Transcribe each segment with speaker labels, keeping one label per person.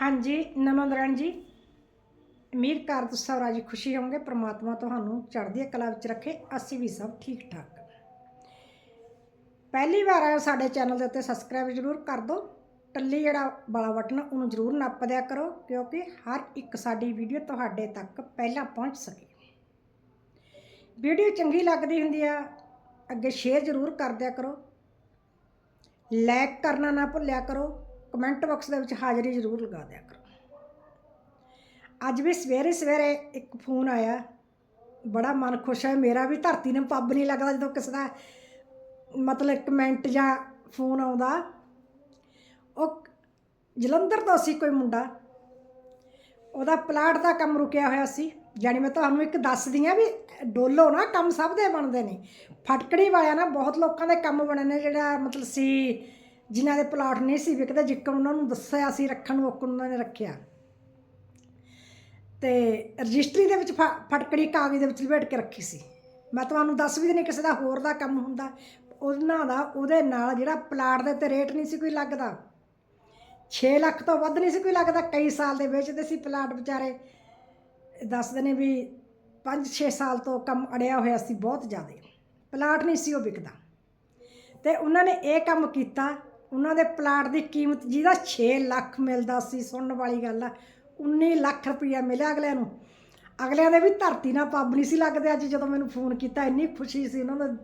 Speaker 1: ਹਾਂਜੀ ਨਮਨ ਜੀ। ਉਮੀਦ ਕਰ ਤੁਸੀਂ ਰਾਜੀ ਖੁਸ਼ੀ ਹੋਵੋਗੇ ਪ੍ਰਮਾਤਮਾ ਤੁਹਾਨੂੰ ਚੜ੍ਹਦੀ ਕਲਾ ਵਿੱਚ ਰੱਖੇ, ਅਸੀਂ ਵੀ ਸਭ ਠੀਕ ਠਾਕ ਪਹਿਲੀ ਵਾਰ ਆਏ ਸਾਡੇ ਚੈਨਲ ਦੇ ਉੱਤੇ ਸਬਸਕ੍ਰਾਈਬ ਜ਼ਰੂਰ ਕਰ ਦਿਓ। ਟੱਲੀ ਜਿਹੜਾ ਵਾਲਾ ਬਟਨ, ਉਹਨੂੰ ਜ਼ਰੂਰ ਨੱਪ ਦਿਆ ਕਰੋ, ਕਿਉਂਕਿ ਹਰ ਇੱਕ ਸਾਡੀ ਵੀਡੀਓ ਤੁਹਾਡੇ ਤੱਕ ਪਹਿਲਾਂ ਪਹੁੰਚ ਸਕੇ। ਵੀਡੀਓ ਚੰਗੀ ਲੱਗਦੀ ਹੁੰਦੀ ਆ, ਅੱਗੇ ਸ਼ੇਅਰ ਜ਼ਰੂਰ ਕਰ ਦਿਆ ਕਰੋ। ਲਾਈਕ ਕਰਨਾ ਨਾ ਭੁੱਲਿਆ ਕਰੋ। ਕਮੈਂਟ ਬਾਕਸ ਦੇ ਵਿੱਚ ਹਾਜ਼ਰੀ ਜ਼ਰੂਰ ਲਗਾ ਦਿਆ ਕਰੋ। ਅੱਜ ਵੀ ਸਵੇਰੇ ਸਵੇਰੇ ਇੱਕ ਫੋਨ ਆਇਆ। ਬੜਾ ਮਨ ਖੁਸ਼ ਹੈ ਮੇਰਾ ਵੀ ਧਰਤੀ ਨੂੰ ਪੱਬ ਨਹੀਂ ਲੱਗਦਾ ਜਦੋਂ ਕਿਸੇ ਦਾ ਮਤਲਬ ਕਮੈਂਟ ਜਾਂ ਫੋਨ ਆਉਂਦਾ। ਉਹ ਜਲੰਧਰ ਤੋਂ ਸੀ ਕੋਈ ਮੁੰਡਾ। ਉਹਦਾ ਪਲਾਟ ਦਾ ਕੰਮ ਰੁਕਿਆ ਹੋਇਆ ਸੀ। ਜਾਣੀ ਮੈਂ ਤੁਹਾਨੂੰ ਇੱਕ ਦੱਸਦੀ ਆ ਵੀ ਡੋਲੋ ਨਾ ਕੰਮ ਸਭ ਦੇ ਬਣਦੇ ਨੇ। ਫਟਕੜੀ ਵਾਲਿਆਂ ਨਾ ਬਹੁਤ ਲੋਕਾਂ ਦੇ ਕੰਮ ਬਣੇ ਨੇ ਜਿਹੜਾ ਮਤਲਬ ਸੀ ਜਿਨ੍ਹਾਂ ਦੇ ਪਲਾਟ ਨਹੀਂ ਸੀ ਵਿਕਦੇ, ਜਿੱਕਣ ਉਹਨਾਂ ਨੂੰ ਦੱਸਿਆ ਸੀ, ਰੱਖਣ ਨੂੰ ਓਕਣ ਉਹਨਾਂ ਨੇ ਰੱਖਿਆ। ਤੇ ਰਜਿਸਟਰੀ ਦੇ ਵਿੱਚ ਫਟਕੜੀ ਕਾਗਜ਼ ਦੇ ਵਿੱਚ ਲਪੇਟ ਕੇ ਰੱਖੀ ਸੀ। ਮੈਂ ਤੁਹਾਨੂੰ ਦੱਸ ਵੀ ਨਹੀਂ ਕਿਸੇ ਦਾ ਹੋਰ ਦਾ ਕੰਮ ਹੁੰਦਾ, ਉਹਨਾਂ ਦਾ, ਉਹਦੇ ਨਾਲ ਜਿਹੜਾ ਪਲਾਟ ਦੇ ਤੇ ਰੇਟ ਨਹੀਂ ਸੀ ਕੋਈ ਲੱਗਦਾ। 6 ਲੱਖ ਤੋਂ ਵੱਧ ਨਹੀਂ ਸੀ ਕੋਈ ਲੱਗਦਾ, ਕਈ ਸਾਲ ਦੇ ਵੇਚਦੇ ਸੀ ਪਲਾਟ ਵਿਚਾਰੇ। ਦੱਸਦੇ ਨੇ ਵੀ 5-6 ਸਾਲ ਤੋਂ ਕੰਮ ਅੜਿਆ ਹੋਇਆ ਸੀ ਬਹੁਤ ਜ਼ਿਆਦਾ। ਪਲਾਟ ਨਹੀਂ ਸੀ ਉਹ ਵਿਕਦਾ। ਤੇ ਉਹਨਾਂ ਨੇ ਇਹ ਕੰਮ ਕੀਤਾ ਉਹਨਾਂ ਦੇ ਪਲਾਟ ਦੀ ਕੀਮਤ ਜਿਹਦਾ 6 ਲੱਖ ਮਿਲਦਾ ਸੀ, ਸੁਣਨ ਵਾਲੀ ਗੱਲ ਆ। 19 ਲੱਖ ਰੁਪਈਆ ਮਿਲਿਆ ਅਗਲਿਆਂ ਨੂੰ। ਅਗਲਿਆਂ ਦੇ ਵੀ ਧਰਤੀ ਨਾਲ ਪੱਬ ਨਹੀਂ ਸੀ ਲੱਗਦੇ ਅੱਜ ਜਦੋਂ ਮੈਨੂੰ ਫੋਨ ਕੀਤਾ, ਇੰਨੀ ਖੁਸ਼ੀ ਸੀ ਉਹਨਾਂ ਦਾ।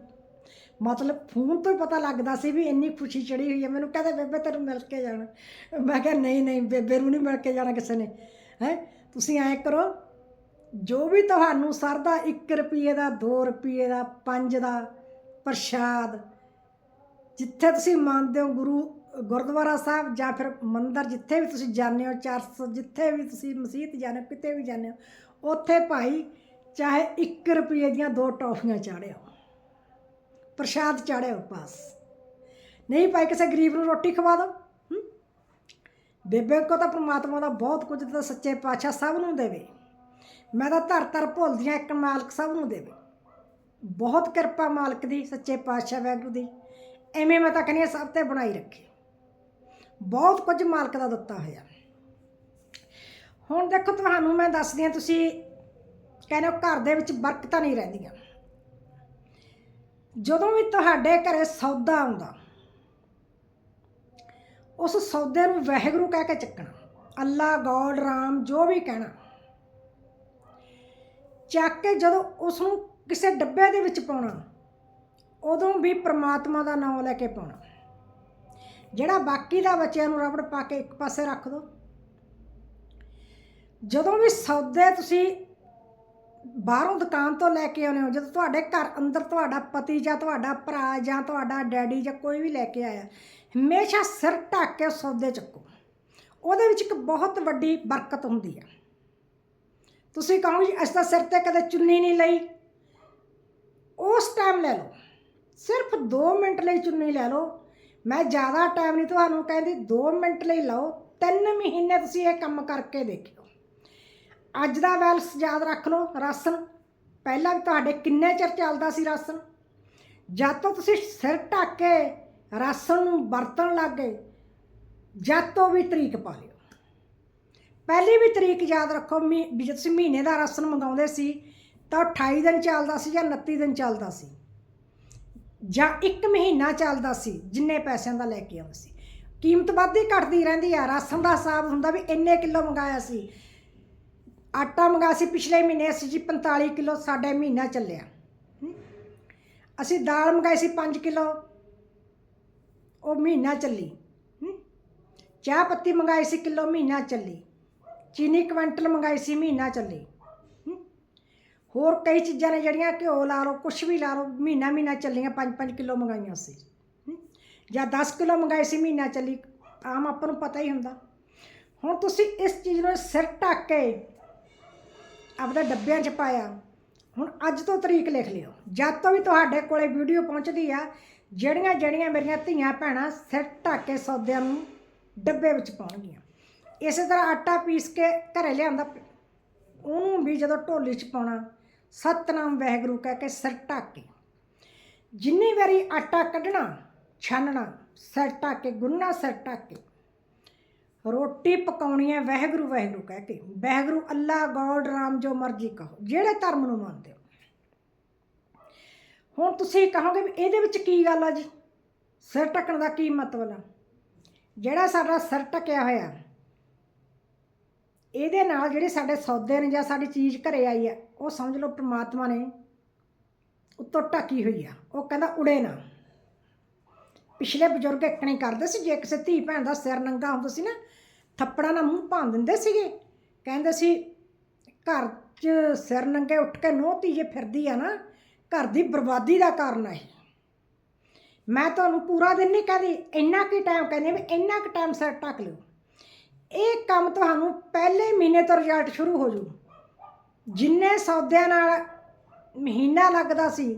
Speaker 1: ਮਤਲਬ ਫੋਨ ਤੋਂ ਹੀ ਪਤਾ ਲੱਗਦਾ ਸੀ ਵੀ ਇੰਨੀ ਖੁਸ਼ੀ ਚੜੀ ਹੋਈ ਹੈ ਮੈਨੂੰ ਕਹਿੰਦੇ, ਬੇਬੇ, ਤੈਨੂੰ ਮਿਲ ਕੇ ਜਾਣਾ। ਮੈਂ ਕਿਹਾ, ਨਹੀਂ ਨਹੀਂ, ਬੇਬੇ ਨੂੰ ਨਹੀਂ ਮਿਲ ਕੇ ਜਾਣਾ ਕਿਸੇ ਨੇ। ਹੈ? ਤੁਸੀਂ ਐਂ ਕਰੋ, ਜੋ ਵੀ ਤੁਹਾਨੂੰ ਸਰਦਾ 1 ਰੁਪਏ ਦਾ 2 ਰੁਪਏ ਦਾ 5 ਦਾ, ਪ੍ਰਸ਼ਾਦ ਜਿੱਥੇ ਤੁਸੀਂ ਮੰਨਦੇ ਹੋ ਗੁਰੂ, ਗੁਰਦੁਆਰਾ ਸਾਹਿਬ ਜਾਂ ਫਿਰ ਮੰਦਿਰ ਜਿੱਥੇ ਵੀ ਤੁਸੀਂ ਜਾਂਦੇ ਹੋ, ਚਰਚ ਜਿੱਥੇ ਵੀ ਤੁਸੀਂ ਮਸਜਿਦ ਜਾਂਦੇ ਹੋ, ਕਿਤੇ ਵੀ ਜਾਂਦੇ ਹੋ, ਉੱਥੇ ਭਾਈ ਚਾਹੇ 1 ਰੁਪਏ ਦੀਆਂ ਦੋ ਟੌਫੀਆਂ ਚਾੜਿਓ ਪ੍ਰਸ਼ਾਦ ਚਾੜਿਓ ਪਾਸ ਨਹੀਂ ਭਾਈ ਕਿਸੇ ਗਰੀਬ ਨੂੰ ਰੋਟੀ ਖਵਾ ਦਿਓ ਬੇਬੇ ਕੋ ਤਾਂ ਪ੍ਰਮਾਤਮਾ ਦਾ ਬਹੁਤ ਕੁਝ ਦਿੱਤਾ ਸੱਚੇ ਪਾਤਸ਼ਾਹ ਸਭ ਨੂੰ ਦੇਵੇ। ਮੈਂ ਤਾਂ ਧਰ ਧਰ ਭੁੱਲਦੀਆਂ ਇੱਕ ਮਾਲਕ ਸਭ ਨੂੰ ਦੇਵੇ। ਬਹੁਤ ਕਿਰਪਾ ਮਾਲਕ ਦੀ, ਸੱਚੇ ਪਾਤਸ਼ਾਹ ਵਾਹਿਗੁਰੂ ਦੀ। ਐਵੇਂ ਮੈਂ ਤਾਂ ਕਹਿੰਦੀ ਹਾਂ ਸਭ ਤੇ ਬਣਾਈ ਰੱਖੇ। ਬਹੁਤ ਕੁਝ ਮਾਲਕ ਦਾ ਦਿੱਤਾ ਹੋਇਆ। ਹੁਣ ਦੇਖੋ ਤੁਹਾਨੂੰ ਮੈਂ ਦੱਸਦੀ ਹਾਂ, ਤੁਸੀਂ ਕਹਿੰਦੇ ਹੋ ਘਰ ਦੇ ਵਿੱਚ ਬਰਕਤਾਂ ਨਹੀਂ ਰਹਿੰਦੀਆਂ। ਜਦੋਂ ਵੀ ਤੁਹਾਡੇ ਘਰੇ ਸੌਦਾ ਆਉਂਦਾ, ਉਸ ਸੌਦੇ ਨੂੰ ਵਾਹਿਗੁਰੂ ਕਹਿ ਕੇ ਚੱਕਣਾ। ਅੱਲਾ, ਗੋਡ, ਰਾਮ, ਜੋ ਵੀ ਕਹਿਣਾ। ਚੱਕ ਕੇ ਜਦੋਂ ਉਸ ਨੂੰ ਕਿਸੇ ਡੱਬੇ ਦੇ ਵਿੱਚ ਪਾਉਣਾ ਉਦੋਂ ਵੀ ਪ੍ਰਮਾਤਮਾ ਦਾ ਨਾਮ ਲੈ ਕੇ ਪਾਉਣਾ। ਜਿਹੜਾ ਬਾਕੀ ਦਾ ਬੱਚਿਆਂ ਨੂੰ ਰਬੜ ਪਾ ਕੇ ਇੱਕ ਪਾਸੇ ਰੱਖ ਦਿਓ ਜਦੋਂ ਵੀ ਸੌਦੇ ਤੁਸੀਂ ਬਾਹਰੋਂ ਦੁਕਾਨ ਤੋਂ ਲੈ ਕੇ ਆਉਨੇ ਹੋ, ਜਦੋਂ ਤੁਹਾਡੇ ਘਰ ਅੰਦਰ ਤੁਹਾਡਾ ਪਤੀ ਜਾਂ ਤੁਹਾਡਾ ਭਰਾ ਜਾਂ ਤੁਹਾਡਾ ਡੈਡੀ ਜਾਂ ਕੋਈ ਵੀ ਲੈ ਕੇ ਆਇਆ, ਹਮੇਸ਼ਾ ਸਿਰ ਢੱਕ ਕੇ ਸੌਦੇ ਚੱਕੋ। ਉਹਦੇ ਵਿੱਚ ਇੱਕ ਬਹੁਤ ਵੱਡੀ ਬਰਕਤ ਹੁੰਦੀ ਹੈ ਤੁਸੀਂ ਕਹੋ ਜੀ, ਅਸੀਂ ਤਾਂ ਸਿਰ ਤੇ ਕਦੇ ਚੁੰਨੀ ਨਹੀਂ ਲਈ। ਉਸ ਟਾਈਮ ਲੈ ਲਓ। ਸਿਰਫ 2 ਮਿੰਟ ਲਈ ਚੁੰਨੀ ਲੈ ਲਓ। ਮੈਂ ਜ਼ਿਆਦਾ ਟਾਈਮ ਨਹੀਂ ਤੁਹਾਨੂੰ ਕਹਿੰਦੀ 2 ਮਿੰਟ ਲਈ ਲਓ। 3 ਮਹੀਨੇ ਤੁਸੀਂ ਇਹ ਕੰਮ ਕਰਕੇ ਦੇਖਿਓ। ਅੱਜ ਦਾ ਵੈਲਸ ਯਾਦ ਰੱਖ ਲਓ, ਰਾਸ਼ਨ। ਪਹਿਲਾਂ ਵੀ ਤੁਹਾਡੇ ਕਿੰਨੇ ਚਿਰ ਚੱਲਦਾ ਸੀ ਰਾਸ਼ਨ? ਜਦ ਤੋਂ ਤੁਸੀਂ ਸਿਰ ਢੱਕ ਕੇ ਰਾਸ਼ਨ ਨੂੰ ਵਰਤਣ ਲੱਗ ਗਏ, ਜਦ ਤੋਂ ਵੀ ਤਰੀਕ ਪਾ ਲਿਓ। ਪਹਿਲੀ ਵੀ ਤਰੀਕ ਯਾਦ ਰੱਖੋ ਮੀ ਵੀ ਜੇ ਤੁਸੀਂ ਮਹੀਨੇ ਦਾ ਰਾਸ਼ਨ ਮੰਗਾਉਂਦੇ ਸੀ, ਤਾਂ 28 ਦਿਨ ਚੱਲਦਾ ਸੀ ਜਾਂ 29 ਦਿਨ ਚੱਲਦਾ ਸੀ। ਜਾਂ ਇੱਕ ਮਹੀਨਾ ਚੱਲਦਾ ਸੀ, ਜਿੰਨੇ ਪੈਸਿਆਂ ਦਾ ਲੈ ਕੇ ਆਉਂਦੇ ਸੀ। ਕੀਮਤ ਵੱਧਦੀ ਘਟਦੀ ਰਹਿੰਦੀ ਆ, ਰਾਸ਼ਨ ਦਾ ਹਿਸਾਬ ਹੁੰਦਾ ਵੀ ਇੰਨੇ ਕਿਲੋ ਮੰਗਾਇਆ ਸੀ। ਆਟਾ ਮੰਗਾਇਆ ਸੀ, ਪਿਛਲੇ ਮਹੀਨੇ ਅਸੀਂ ਜੀ 45 ਕਿਲੋ ਸਾਡੇ ਮਹੀਨਾ ਚੱਲਿਆ। ਹਮ। ਅਸੀਂ ਦਾਲ ਮੰਗਾਈ ਸੀ 5 ਕਿਲੋ, ਉਹ ਮਹੀਨਾ ਚੱਲੀ। ਹਮ। ਚਾਹ ਪੱਤੀ ਮੰਗਾਈ ਸੀ ਕਿਲੋ, ਮਹੀਨਾ ਚੱਲੀ। ਚੀਨੀ ਕੁਇੰਟਲ ਮੰਗਾਈ ਸੀ, ਮਹੀਨਾ ਚੱਲੀ। ਹੋਰ ਕਈ ਚੀਜ਼ਾਂ ਨੇ ਜਿਹੜੀਆਂ ਘਿਓ ਲਾ ਲਓ, ਕੁਛ ਵੀ ਲਾ ਲਓ, ਮਹੀਨਾ ਮਹੀਨਾ ਚੱਲੀਆਂ 5-5 ਕਿਲੋ ਮੰਗਾਈਆਂ ਸੀ। ਜਾਂ 10 ਕਿਲੋ ਮੰਗਾਈ ਸੀ, ਮਹੀਨਾ ਚੱਲੀ, ਆਮ ਆਪਾਂ ਨੂੰ ਪਤਾ ਹੀ ਹੁੰਦਾ। ਹੁਣ ਤੁਸੀਂ ਇਸ ਚੀਜ਼ ਨੂੰ ਸਿਰ ਢੱਕ ਕੇ ਆਪਦੇ ਡੱਬਿਆਂ 'ਚ ਪਾਇਆ। ਹੁਣ ਅੱਜ ਤੋਂ ਤਰੀਕ ਲਿਖ ਲਿਓ। ਜਦ ਤੋਂ ਵੀ ਤੁਹਾਡੇ ਕੋਲੇ ਵੀਡੀਓ ਪਹੁੰਚਦੀ ਆ, ਜਿਹੜੀਆਂ ਜਿਹੜੀਆਂ ਮੇਰੀਆਂ ਧੀਆਂ ਭੈਣਾਂ ਸਿਰ ਢੱਕ ਕੇ ਸੌਦਿਆਂ ਨੂੰ ਡੱਬੇ ਵਿੱਚ ਪਾਉਣਗੀਆਂ। ਇਸੇ ਤਰ੍ਹਾਂ ਆਟਾ ਪੀਸ ਕੇ ਘਰੇ ਲਿਆਂਦਾ, ਉਹਨੂੰ ਵੀ ਜਦੋਂ ਢੋਲੀ 'ਚ ਪਾਉਣਾ ਸਤਨਾਮ ਵਾਹਿਗੁਰੂ ਕਹਿ ਕੇ ਸਿਰ ਢੱਕ ਕੇ। ਜਿੰਨੀ ਵਾਰੀ ਆਟਾ ਕੱਢਣਾ, ਛਾਨਣਾ, ਸਿਰ ਢੱਕ ਕੇ ਗੁੰਨਾ ਸਿਰ ਢੱਕ ਕੇ। ਰੋਟੀ ਪਕਾਉਣੀ ਹੈ ਵਾਹਿਗੁਰੂ ਵਾਹਿਗੁਰੂ ਕਹਿ ਕੇ। ਵਾਹਿਗੁਰੂ ਅੱਲਾ ਗੋਡ, ਰਾਮ ਜੋ ਮਰਜ਼ੀ ਕਹੋ, ਜਿਹੜੇ ਧਰਮ ਨੂੰ ਮੰਨਦੇ ਹੋ। ਹੁਣ ਤੁਸੀਂ ਕਹੋਗੇ ਵੀ ਇਹਦੇ ਵਿੱਚ ਕੀ ਗੱਲ ਆ ਜੀ? ਸਿਰ ਟੱਕਣ ਦਾ ਕੀ ਮਤਲਬ ਆ? ਜਿਹੜਾ ਸਾਡਾ ਸਿਰ ਟਕਿਆ ਹੋਇਆ ਇਹਦੇ ਨਾਲ ਜਿਹੜੇ ਸਾਡੇ ਸੌਦੇ ਨੇ ਜਾਂ ਸਾਡੀ ਚੀਜ਼ ਘਰੇ ਆਈ ਹੈ ਉਹ ਸਮਝ ਲਓ ਪ੍ਰਮਾਤਮਾ ਨੇ ਉੱਤੋਂ ਢੱਕੀ ਹੋਈ ਆ, ਉਹ ਕਹਿੰਦਾ ਉੜੇ ਨਾ। ਪਿਛਲੇ ਬਜ਼ੁਰਗ ਇਕਣੇ ਕਰਦੇ ਸੀ, ਜੇ ਕਿਸੇ ਧੀ ਭੈਣ ਦਾ ਸਿਰ ਨੰਗਾ ਹੁੰਦਾ ਸੀ ਨਾ, ਥੱਪੜਾਂ ਨਾਲ ਮੂੰਹ ਭੰਨ ਦਿੰਦੇ ਸੀਗੇ। ਕਹਿੰਦੇ ਸੀ, ਘਰ 'ਚ ਸਿਰ ਨੰਗੇ ਉੱਠ ਕੇ ਨੋਹ ਜੇ ਫਿਰਦੀ ਆ ਨਾ, ਘਰ ਦੀ ਬਰਬਾਦੀ ਦਾ ਕਾਰਨ ਹੈ ਮੈਂ ਤੁਹਾਨੂੰ ਪੂਰਾ ਦਿਨ ਨਹੀਂ ਕਹਦੀ, ਇੰਨਾ ਕੀ ਟਾਈਮ ਕਹਿੰਦੇ ਵੀ ਇੰਨਾ ਕੁ ਟਾਈਮ ਸਿਰ ਟੱਕ ਲਿਓ। ਇਹ ਕੰਮ ਤੁਹਾਨੂੰ ਪਹਿਲੇ ਮਹੀਨੇ ਤੋਂ ਰਿਜ਼ਲਟ ਸ਼ੁਰੂ ਹੋ ਜੂ ਜਿੰਨੇ ਸੌਦਿਆਂ ਨਾਲ ਮਹੀਨਾ ਲੱਗਦਾ ਸੀ,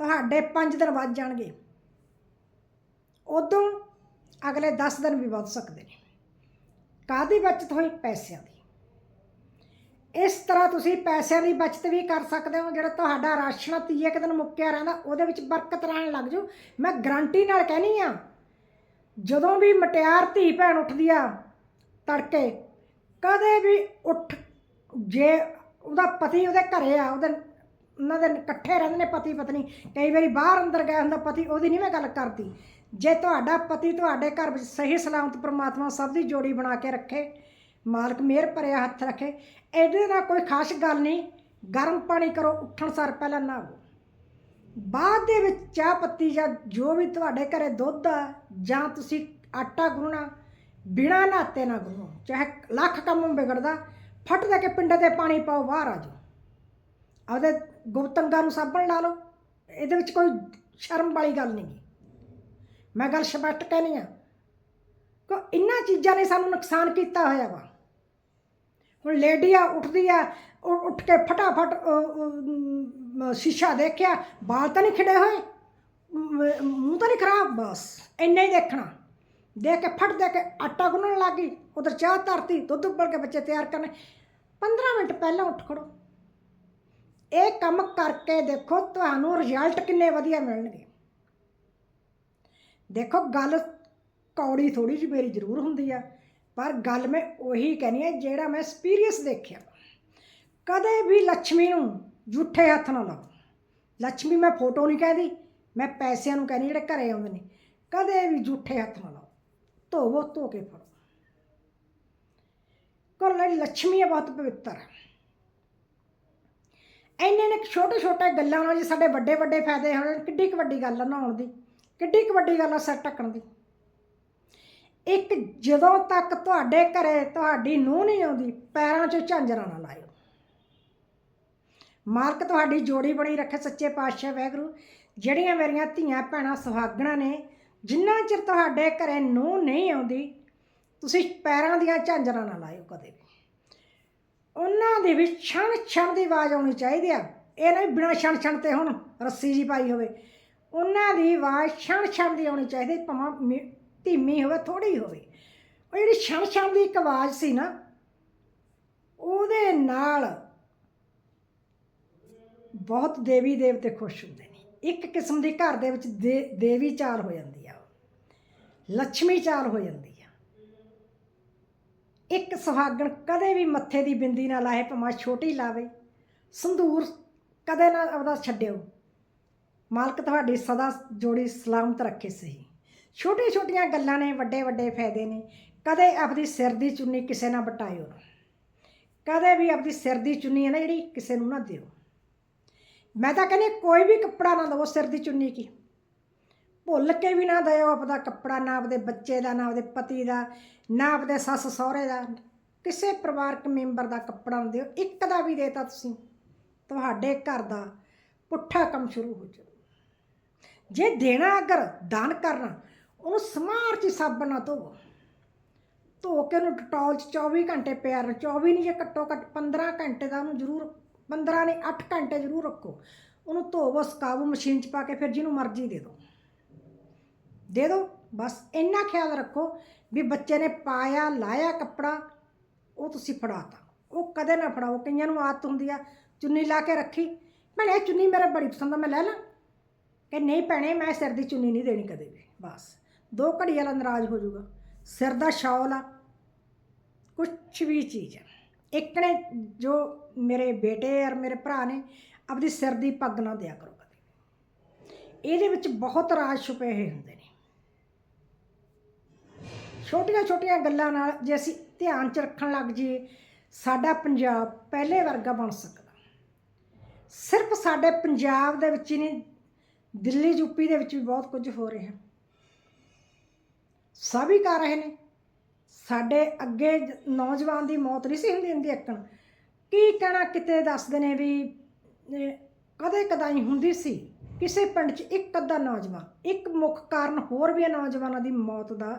Speaker 1: ਤੁਹਾਡੇ 5 ਦਿਨ ਵੱਧ ਜਾਣਗੇ। ਉਦੋਂ ਅਗਲੇ 10 ਦਿਨ ਵੀ ਵੱਧ ਸਕਦੇ ਨੇ। ਕਾਦੀ ਬਚਤ ਹੋਈ? ਪੈਸਿਆਂ ਦੀ। ਇਸ ਤਰ੍ਹਾਂ ਤੁਸੀਂ ਪੈਸਿਆਂ ਦੀ ਬਚਤ ਵੀ ਕਰ ਸਕਦੇ ਹੋ, ਜਿਹੜਾ ਤੁਹਾਡਾ ਰਾਸ਼ਨ ਤੀਏ ਕੁ ਦਿਨ ਮੁੱਕਿਆ ਰਹਿੰਦਾ, ਉਹਦੇ ਵਿੱਚ ਬਰਕਤ ਰਹਿਣ ਲੱਗ ਜੂ ਮੈਂ ਗਰੰਟੀ ਨਾਲ ਕਹਿਨੀ ਆ, ਜਦੋਂ ਵੀ ਮਟਿਆਰ ਧੀ ਭੈਣ ਉੱਠਦੀ ਆ ਤੜਕੇ ਕਦੇ ਵੀ ਉੱਠ, ਜੇ ਉਹਦਾ ਪਤੀ ਉਹਦੇ ਘਰੇ ਆ, ਉਹਦੇ ਉਹਨਾਂ ਦੇ ਇਕੱਠੇ ਰਹਿੰਦੇ ਨੇ ਪਤੀ ਪਤਨੀ, ਕਈ ਵਾਰੀ ਬਾਹਰ ਅੰਦਰ ਗਿਆ ਹੁੰਦਾ ਪਤੀ, ਉਹਦੀ ਨਹੀਂ ਮੈਂ ਗੱਲ ਕਰਦੀ। ਜੇ ਤੁਹਾਡਾ ਪਤੀ ਤੁਹਾਡੇ ਘਰ ਵਿੱਚ ਸਹੀ ਸਲਾਮਤ ਪ੍ਰਮਾਤਮਾ ਸਭ ਦੀ ਜੋੜੀ ਬਣਾ ਕੇ ਰੱਖੇ, ਮਾਲਕ ਮਿਹਰ ਭਰਿਆ ਹੱਥ ਰੱਖੇ, ਇਹਦੇ ਨਾਲ ਕੋਈ ਖਾਸ ਗੱਲ ਨਹੀਂ ਗਰਮ ਪਾਣੀ ਕਰੋ, ਉੱਠਣ ਸਾਰ ਪਹਿਲਾਂ ਨਹਾਓ। ਬਾਅਦ ਦੇ ਵਿੱਚ ਚਾਹ ਪੱਤੀ ਜਾਂ ਜੋ ਵੀ ਤੁਹਾਡੇ ਘਰੇ ਦੁੱਧ ਆ, ਜਾਂ ਤੁਸੀਂ ਆਟਾ ਗੁੰਨਣਾ ਬਿਨਾ ਨਹਾਤੇ ਨਾ ਗੁਰੂ ਚਾਹੇ ਲੱਖ ਕੰਮ ਵਿਗੜਦਾ, ਫਟ ਦੇ ਕੇ ਪਿੰਡੇ ਤੇ ਪਾਣੀ ਪਾਓ, ਬਾਹਰ ਆ ਜਾਓ। ਆਪਦੇ ਗੁਪਤੰਗਾ ਨੂੰ ਸਾਬਣ ਲਾ ਲਓ। ਇਹਦੇ ਵਿੱਚ ਕੋਈ ਸ਼ਰਮ ਵਾਲੀ ਗੱਲ ਨਹੀਂ ਮੈਂ ਗੱਲ ਸਪਸ਼ਟ ਕਹਿਣੀ ਆ। ਕਿ ਇਹਨਾਂ ਚੀਜ਼ਾਂ ਨੇ ਸਾਨੂੰ ਨੁਕਸਾਨ ਕੀਤਾ ਹੋਇਆ ਵਾ। ਹੁਣ ਲੇਡੀ ਆ ਉੱਠਦੀ ਆ ਉੱਠ ਕੇ ਫਟਾਫਟ ਸ਼ੀਸ਼ਾ ਦੇਖਿਆ, ਬਾਲ ਤਾਂ ਨਹੀਂ ਖਿੜੇ ਹੋਏ। ਮੂੰਹ ਤਾਂ ਨਹੀਂ ਖਰਾਬ, ਬਸ। ਇੰਨਾ ਹੀ ਦੇਖਣਾ। ਦੇ ਕੇ ਫਟ ਦੇ ਕੇ ਆਟਾ ਗੁੰਨਣ ਲੱਗ ਗਈ। ਉਧਰ ਚਾਹ ਧਰਤੀ, ਦੁੱਧ ਉਬਲ ਕੇ ਬੱਚੇ ਤਿਆਰ ਕਰਨੇ। 15 ਮਿੰਟ ਪਹਿਲਾਂ ਉੱਠ ਖੜੋ। ਇਹ ਕੰਮ ਕਰਕੇ ਦੇਖੋ ਤੁਹਾਨੂੰ ਰਿਜ਼ਲਟ ਕਿੰਨੇ ਵਧੀਆ ਮਿਲਣਗੇ। ਦੇਖੋ ਗੱਲ ਕੌੜੀ ਥੋੜੀ ਜਿਹੀ ਮੇਰੀ ਜ਼ਰੂਰ ਹੁੰਦੀ ਆ, ਪਰ ਗੱਲ ਮੈਂ ਉਹੀ ਕਹਿਣੀ ਆ ਜਿਹੜਾ ਮੈਂ ਐਕਸਪੀਰੀਅੰਸ ਦੇਖਿਆ। ਕਦੇ ਵੀ ਲక్ష్ਮੀ ਨੂੰ ਝੂਠੇ ਹੱਥ ਨਾ ਲਾਓ। ਲక్ష్ਮੀ ਮੈਂ ਫੋਟੋ ਨਹੀਂ ਕਹਿੰਦੀ, ਮੈਂ ਪੈਸਿਆਂ ਨੂੰ ਕਹਿੰਦੀ ਜਿਹੜੇ ਘਰੇ ਆਉਂਦੇ ਨੇ। ਕਦੇ ਵੀ ਝੂਠੇ ਹੱਥ ਨਾ ਲਾਓ। ਧੋਵੋ, ਧੋ ਕੇ ਫੜੋ। ਕੋਲ ਜਿਹੜੀ ਲక్ష్ਮੀ ਹੈ ਬਹੁਤ ਪਵਿੱਤਰ। ਹੈ ਇੰਨੇ ਨੇ ਛੋਟੇ ਛੋਟੇ ਗੱਲਾਂ ਨਾਲ ਜੇ ਸਾਡੇ ਵੱਡੇ ਵੱਡੇ ਫਾਇਦੇ ਹੋਣ, ਕਿੱਡੀ ਕੁ ਵੱਡੀ ਗੱਲ ਆ ਨਹਾਉਣ ਦੀ, ਕਿੱਡੀ ਕੁ ਵੱਡੀ ਗੱਲ ਆ ਸਿਰ ਢੱਕਣ ਦੀ। ਇੱਕ ਜਦੋਂ ਤੱਕ ਤੁਹਾਡੇ ਘਰੇ ਤੁਹਾਡੀ ਨੂੰਹ ਨਹੀਂ ਆਉਂਦੀ, ਪੈਰਾਂ 'ਚ ਝਾਂਜਰਾਂ ਨਾ ਲਾਇਓ। ਮਾਲਕ ਤੁਹਾਡੀ ਜੋੜੀ ਬਣੀ ਰੱਖੇ ਸੱਚੇ ਪਾਤਸ਼ਾਹ ਵੈਗਰੂ ਜਿਹੜੀਆਂ ਮੇਰੀਆਂ ਧੀਆਂ ਭੈਣਾਂ ਸੁਹਾਗਣਾ ਨੇ ਜਿੰਨਾ ਚਿਰ ਤੁਹਾਡੇ ਘਰੇ ਨੂੰ ਨਹੀਂ ਆਉਂਦੀ, ਤੁਸੀਂ ਪੈਰਾਂ ਦੀਆਂ ਝਾਂਜਰਾਂ ਨਾ ਲਾਇਓ ਕਦੇ ਵੀ। ਉਹਨਾਂ ਦੇ ਵੀ ਛਣ ਛਣ ਦੀ ਆਵਾਜ਼ ਆਉਣੀ ਚਾਹੀਦੀ ਆ। ਇਹ ਨਹੀਂ ਬਿਨਾ ਛਣ ਛਣ ਤੇ ਹੁਣ ਰੱਸੀ ਜੀ ਪਾਈ ਹੋਵੇ। ਉਹਨਾਂ ਦੀ ਆਵਾਜ਼ ਛਣ ਛਣ ਦੀ ਆਉਣੀ ਚਾਹੀਦੀ, ਭਾਵੇਂ ਮੀ- ਧੀਮੀ ਹੋਵੇ ਥੋੜੀ ਹੋਵੇ। ਉਹ ਜਿਹੜੀ ਛਣ ਛਣ ਦੀ ਇੱਕ ਆਵਾਜ਼ ਸੀ ਨਾ, ਉਹਦੇ ਨਾਲ ਬਹੁਤ ਦੇਵੀ ਦੇਵਤੇ ਖੁਸ਼ ਹੁੰਦੇ ਨੇ। ਇੱਕ ਕਿਸਮ ਦੀ ਘਰ ਦੇ ਵਿੱਚ ਦੇ- ਦੇਵੀ ਚਾਲ ਹੋ ਜਾਂਦੀ ਆ। ਲక్ష్ਮੀ ਚਾਲ ਹੋ ਜਾਂਦੀ ਆ। ਇੱਕ ਸੁਹਾਗਣ ਕਦੇ ਵੀ ਮੱਥੇ ਦੀ ਬਿੰਦੀ ਨਾ ਲਾਏ ਭਾਵੇਂ ਛੋਟੀ ਲਾਵੇ। ਸੰਧੂਰ ਕਦੇ ਨਾ ਆਪਦਾ ਛੱਡਿਓ। ਮਾਲਕ ਤੁਹਾਡੀ ਸਦਾ ਜੋੜੀ ਸਲਾਮਤ ਰੱਖੇ ਸਹੀ। ਛੋਟੀਆਂ ਛੋਟੀਆਂ ਗੱਲਾਂ ਨੇ ਵੱਡੇ ਵੱਡੇ ਫਾਇਦੇ ਨੇ। ਕਦੇ ਆਪਦੀ ਸਿਰ ਦੀ ਚੁੰਨੀ ਕਿਸੇ ਨਾਲ ਬਟਾਇਓ ਨਾ। ਕਦੇ ਵੀ ਆਪਦੀ ਸਿਰ ਦੀ ਚੁੰਨੀ ਹੈ ਨਾ ਜਿਹੜੀ ਕਿਸੇ ਨੂੰ ਨਾ ਦਿਓ। ਮੈਂ ਤਾਂ ਕਹਿੰਦੀ ਕੋਈ ਵੀ ਕੱਪੜਾ ਨਾ ਲਵੋ ਸਿਰ ਦੀ ਚੁੰਨੀ ਕੀ। ਭੁੱਲ ਕੇ ਵੀ ਨਾ ਦਿਓ ਆਪਦਾ ਕੱਪੜਾ, ਨਾ ਆਪਦੇ ਬੱਚੇ ਦਾ, ਨਾ ਆਪਦੇ ਪਤੀ ਦਾ, ਨਾ ਆਪਦੇ ਸੱਸ ਸਹੁਰੇ ਦਾ। ਕਿਸੇ ਪਰਿਵਾਰਕ ਮੈਂਬਰ ਦਾ ਕੱਪੜਾ ਨਾ ਦਿਓ, ਇੱਕ ਦਾ ਵੀ ਦੇਤਾ ਤੁਸੀਂ। ਤੁਹਾਡੇ ਘਰ ਦਾ ਪੁੱਠਾ ਕੰਮ ਸ਼ੁਰੂ ਹੋ ਜਾਊ। ਜੇ ਦੇਣਾ ਅਗਰ, ਦਾਨ ਕਰਨਾ, ਉਹਨੂੰ ਸਮਾਰ ਚ ਸਾਬਣ ਨਾਲ ਧੋਵੋ ਧੋ। ਕੇ ਉਹਨੂੰ ਡਟੋਲ ਚ 24 ਘੰਟੇ ਪਿਆ ਰਹਿਣਾ। 24 ਨਹੀਂ, ਜੇ ਘੱਟੋ ਘੱਟ 15 ਘੰਟੇ ਦਾ ਉਹਨੂੰ ਜ਼ਰੂਰ 15 ਨਹੀਂ 8 ਘੰਟੇ ਜ਼ਰੂਰ ਰੱਖੋ। ਉਹਨੂੰ ਧੋਵੋ, ਸਕਾਵੋ, ਮਸ਼ੀਨ ਚ ਪਾ ਕੇ ਫਿਰ ਜਿਹਨੂੰ ਮਰਜ਼ੀ ਦੇ ਦਿਓ। ਦੇ ਦਿਓ ਬਸ ਇੰਨਾ ਖਿਆਲ ਰੱਖੋ ਵੀ ਬੱਚੇ ਨੇ ਪਾਇਆ, ਲਾਇਆ ਕੱਪੜਾ, ਉਹ ਤੁਸੀਂ ਫੜਾਤਾ। ਉਹ ਕਦੇ ਨਾ ਫੜਾਓ। ਕਈਆਂ ਨੂੰ ਆਦਤ ਹੁੰਦੀ ਆ ਚੁੰਨੀ ਲਾ ਕੇ ਰੱਖੀ। ਭੈਣੇ, ਇਹ ਚੁੰਨੀ ਮੇਰੇ ਬੜੀ ਪਸੰਦ ਆ, ਮੈਂ ਲੈ ਲਾਂ। ਕਿ ਨਹੀਂ ਭੈਣੇ, ਮੈਂ ਸਿਰ ਦੀ ਚੁੰਨੀ ਨਹੀਂ ਦੇਣੀ ਕਦੇ ਵੀ। ਬਸ। ਦੋ ਘੜੀ ਵਾਲਾ ਨਾਰਾਜ਼ ਹੋ ਜਾਊਗਾ। ਸਿਰ ਦਾ ਸ਼ਾਲ ਆ। ਕੁਛ ਵੀ ਚੀਜ਼ ਇੱਕ ਨੇ ਜੋ ਮੇਰੇ ਬੇਟੇ ਔਰ ਮੇਰੇ ਭਰਾ ਨੇ ਆਪਣੀ ਸਿਰ ਦੀ ਪੱਗ ਨਾ ਦਿਆ ਕਰੋ ਕਦੇ। ਇਹਦੇ ਵਿੱਚ ਬਹੁਤ ਰਾਜ ਛੁਪੇ ਹੋਏ ਹੁੰਦੇ ਛੋਟੀਆਂ ਛੋਟੀਆਂ ਗੱਲਾਂ ਨਾਲ ਜੇ ਅਸੀਂ ਧਿਆਨ ਚ ਰੱਖਣ ਲੱਗ ਜਾਈਏ, ਸਾਡਾ ਪੰਜਾਬ ਪਹਿਲੇ ਵਰਗਾ ਬਣ ਸਕਦਾ। ਸਿਰਫ ਸਾਡੇ ਪੰਜਾਬ ਦੇ ਵਿੱਚ ਹੀ ਨਹੀਂ, ਦਿੱਲੀ ਯੂਪੀ ਦੇ ਵਿੱਚ ਵੀ ਬਹੁਤ ਕੁਝ ਹੋ ਰਿਹਾ। ਸਭ ਹੀ ਕਰ ਰਹੇ ਨੇ। ਸਾਡੇ ਅੱਗੇ ਨੌਜਵਾਨ ਦੀ ਮੌਤ ਨਹੀਂ ਸੀ ਹੁੰਦੀ ਹੁੰਦੀ ਇੱਕਣ। ਕੀ ਕਹਿਣਾ ਕਿਤੇ ਦੱਸਦੇ ਨੇ ਵੀ ਕਦੇ ਕਦਾਈ ਹੁੰਦੀ ਸੀ, ਕਿਸੇ ਪਿੰਡ 'ਚ ਇੱਕ ਅੱਧਾ ਨੌਜਵਾਨ, ਇੱਕ ਮੁੱਖ ਕਾਰਨ ਹੋਰ ਵੀ ਹੈ ਨੌਜਵਾਨਾਂ ਦੀ ਮੌਤ ਦਾ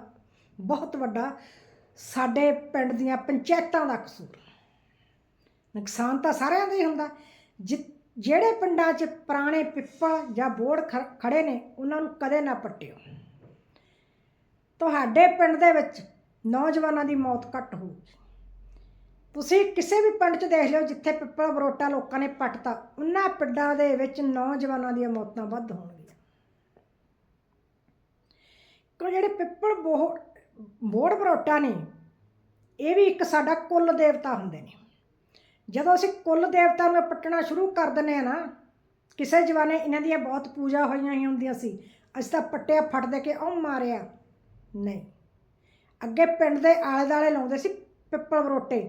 Speaker 1: ਬਹੁਤ ਵੱਡਾ ਸਾਡੇ ਪਿੰਡ ਦੀਆਂ ਪੰਚਾਇਤਾਂ ਦਾ ਕਸੂਰ। ਨੁਕਸਾਨ ਤਾਂ ਸਾਰਿਆਂ ਦਾ ਹੀ ਹੁੰਦਾ। ਜਿ- ਜਿਹੜੇ ਪਿੰਡਾਂ 'ਚ ਪੁਰਾਣੇ ਪਿੱਪਲ ਜਾਂ ਬੋੜ ਖ- ਖੜੇ ਨੇ, ਉਹਨਾਂ ਨੂੰ ਕਦੇ ਨਾ ਪੱਟਿਓ। ਤੁਹਾਡੇ ਪਿੰਡ ਦੇ ਵਿੱਚ ਨੌਜਵਾਨਾਂ ਦੀ ਮੌਤ ਘੱਟ ਹੋਊਗੀ। ਤੁਸੀਂ ਕਿਸੇ ਵੀ ਪਿੰਡ 'ਚ ਦੇਖ ਲਿਓ, ਜਿੱਥੇ ਪਿੱਪਲ ਬਰੋਟਾ ਲੋਕਾਂ ਨੇ ਪੱਟਤਾ, ਉਹਨਾਂ ਪਿੰਡਾਂ ਦੇ ਵਿੱਚ ਨੌਜਵਾਨਾਂ ਦੀਆਂ ਮੌਤਾਂ ਵੱਧ ਹੋਣਗੀਆਂ। ਕਿਉਂ ਜਿਹੜੇ ਪਿੱਪਲ ਬੋੜ ਬੋੜ ਬਰੋਟਾ ਨੇ ਇਹ ਵੀ ਇੱਕ ਸਾਡਾ ਕੁੱਲ ਦੇਵਤਾ ਹੁੰਦੇ ਨੇ। ਜਦੋਂ ਅਸੀਂ ਕੁੱਲ ਦੇਵਤਾ ਨੂੰ ਪੱਟਣਾ ਸ਼ੁਰੂ ਕਰ ਦਿੰਦੇ ਆ ਨਾ, ਕਿਸੇ ਜਵਾਨੇ ਇਹਨਾਂ ਦੀਆਂ ਬਹੁਤ ਪੂਜਾ ਹੋਈਆਂ ਹੀ ਹੁੰਦੀਆਂ ਸੀ, ਅਸੀਂ ਤਾਂ ਪੱਟਿਆ, ਫੜ ਦੇ ਕੇ ਉਹ ਮਾਰਿਆ। ਨਹੀਂ, ਅੱਗੇ ਪਿੰਡ ਦੇ ਆਲੇ ਦਾਲੇ ਲਾਉਂਦੇ ਸੀ ਪਿੱਪਲ ਬਰੋਟੇ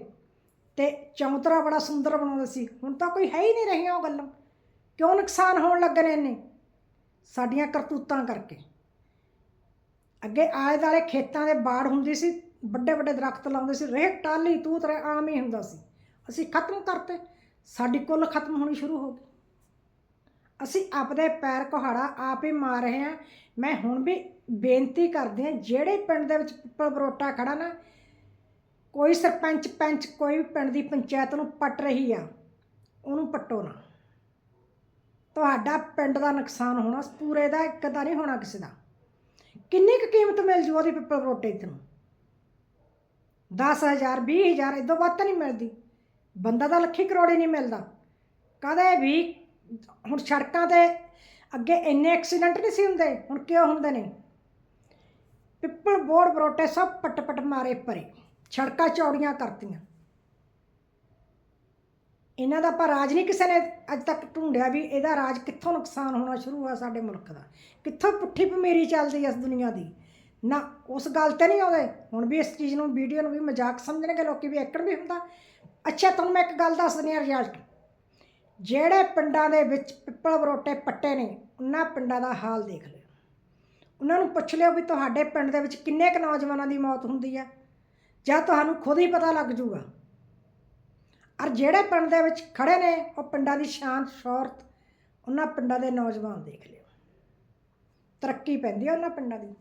Speaker 1: ਤੇ ਚੌਂਤਰਾ ਬੜਾ ਸੁੰਦਰ ਬਣਾਉਂਦੇ ਸੀ। ਹੁਣ ਤਾਂ ਕੋਈ ਹੈ ਹੀ ਨਹੀਂ ਰਹੀਆਂ ਉਹ ਗੱਲਾਂ। ਕਿਉਂ ਨੁਕਸਾਨ ਹੋਣ ਲੱਗੇ ਨੇ ਇੰਨੇ? ਸਾਡੀਆਂ ਕਰਤੂਤਾਂ ਕਰਕੇ। ਅੱਗੇ ਆਲੇ ਦਾਲੇ ਖੇਤਾਂ ਦੇ ਬਾੜ ਹੁੰਦੀ ਸੀ, ਵੱਡੇ ਵੱਡੇ ਦਰਖਤ ਲਾਉਂਦੇ ਸੀ ਰੇਹ ਟਾਲੀ ਤੂਤ ਰੇ ਆਮ ਹੀ ਹੁੰਦਾ ਸੀ। ਅਸੀਂ ਖਤਮ ਕਰਤੇ, ਸਾਡੀ ਕੁੱਲ ਖਤਮ ਹੋਣੀ ਸ਼ੁਰੂ ਹੋ ਗਈ। ਅਸੀਂ ਆਪਦੇ ਪੈਰ ਕੁਹਾੜਾ ਆਪ ਹੀ ਮਾਰ ਰਹੇ ਹਾਂ। ਮੈਂ ਹੁਣ ਵੀ ਬੇਨਤੀ ਕਰਦੀ ਹਾਂ, ਜਿਹੜੇ ਪਿੰਡ ਦੇ ਵਿੱਚ ਪਿੱਪਲ ਬਰੋਟਾ ਖੜਾ ਨਾ, ਕੋਈ ਸਰਪੰਚ ਪੰਚ, ਕੋਈ ਵੀ ਪਿੰਡ ਦੀ ਪੰਚਾਇਤ ਨੂੰ ਪੱਟ ਰਹੀ ਆ, ਉਹਨੂੰ ਪੱਟੋ ਨਾ। ਤੁਹਾਡਾ ਪਿੰਡ ਦਾ ਨੁਕਸਾਨ ਹੋਣਾ, ਪੂਰੇ ਦਾ ਇੱਕ ਦਾ ਨਹੀਂ ਹੋਣਾ ਕਿਸੇ ਦਾ। ਕਿੰਨੀ ਕੁ ਕੀਮਤ ਮਿਲ ਜੂ ਉਹਦੀ ਪਿੱਪਲ ਬਰੋਟੇ ਦੀ ਨੂੰ 10000 20000 ਇਦੋਂ ਵੱਧ ਤਾਂ ਨਹੀਂ ਮਿਲਦੀ। ਬੰਦਾ ਤਾਂ ਲੱਖੀ ਕਰੋੜੀ ਨਹੀਂ ਮਿਲਦਾ। ਕਦੇ ਵੀ ਹੁਣ ਸੜਕਾਂ ਤੇ ਅੱਗੇ ਇੰਨੇ ਐਕਸੀਡੈਂਟ ਨਹੀਂ ਸੀ ਹੁੰਦੇ, ਹੁਣ ਕਿਉਂ ਹੁੰਦੇ ਨੇ? ਪਿੱਪਲ ਬੋੜ ਬਰੋਟੇ ਸਭ ਪਟ ਪਟ ਮਾਰੇ ਪਰੇ, ਸੜਕਾਂ ਚੌੜੀਆਂ ਕਰਤੀਆਂ। ਇਹਨਾਂ ਦਾ ਪਰ ਰਾਜ ਨਹੀਂ ਕਿਸੇ ਨੇ ਅੱਜ ਤੱਕ ਢੂੰਡਿਆ ਵੀ ਇਹਦਾ ਰਾਜ ਕਿੱਥੋਂ ਨੁਕਸਾਨ ਹੋਣਾ ਸ਼ੁਰੂ ਹੋਇਆ ਸਾਡੇ ਮੁਲਕ ਦਾ। ਕਿੱਥੋਂ ਪੁੱਠੀ ਭਮੇਰੀ ਚੱਲਦੀ ਇਸ ਦੁਨੀਆ ਦੀ? ਨਾ, ਉਸ ਗੱਲ ਤੇ ਨਹੀਂ ਆਉਂਦੇ। ਹੁਣ ਵੀ ਇਸ ਚੀਜ਼ ਨੂੰ, ਵੀਡੀਓ ਨੂੰ ਵੀ ਮਜ਼ਾਕ ਸਮਝਣਗੇ ਲੋਕੀ ਵੀ ਐਕੜ ਵੀ ਹੁੰਦਾ। ਅੱਛਾ, ਤੁਹਾਨੂੰ ਮੈਂ ਇੱਕ ਗੱਲ ਦੱਸ ਦਿੰਦੀ ਹਾਂ ਰਿਜ਼ਲਟ ਜਿਹੜੇ ਪਿੰਡਾਂ ਦੇ ਵਿੱਚ ਪਿੱਪਲ ਬਰੋਟੇ ਪੱਟੇ ਨੇ, ਉਹਨਾਂ ਪਿੰਡਾਂ ਦਾ ਹਾਲ ਦੇਖ ਲਿਓ। ਉਹਨਾਂ ਨੂੰ ਪੁੱਛ ਲਿਓ ਵੀ ਤੁਹਾਡੇ ਪਿੰਡ ਦੇ ਵਿੱਚ ਕਿੰਨੇ ਕੁ ਨੌਜਵਾਨਾਂ ਦੀ ਮੌਤ ਹੁੰਦੀ ਹੈ ਜਾਂ ਤੁਹਾਨੂੰ ਖੁਦ ਹੀ ਪਤਾ ਲੱਗ ਜੂਗਾ ਔਰ ਜਿਹੜੇ ਪਿੰਡ ਦੇ ਵਿੱਚ ਖੜੇ ਨੇ, ਉਹ ਪਿੰਡਾਂ ਦੀ ਸ਼ਾਂਤ ਸ਼ੌਰਤ ਉਹਨਾਂ ਪਿੰਡਾਂ ਦੇ ਨੌਜਵਾਨ ਦੇਖ ਲਿਓ। ਤਰੱਕੀ ਪੈਂਦੀ ਹੈ ਉਹਨਾਂ ਪਿੰਡਾਂ ਦੀ।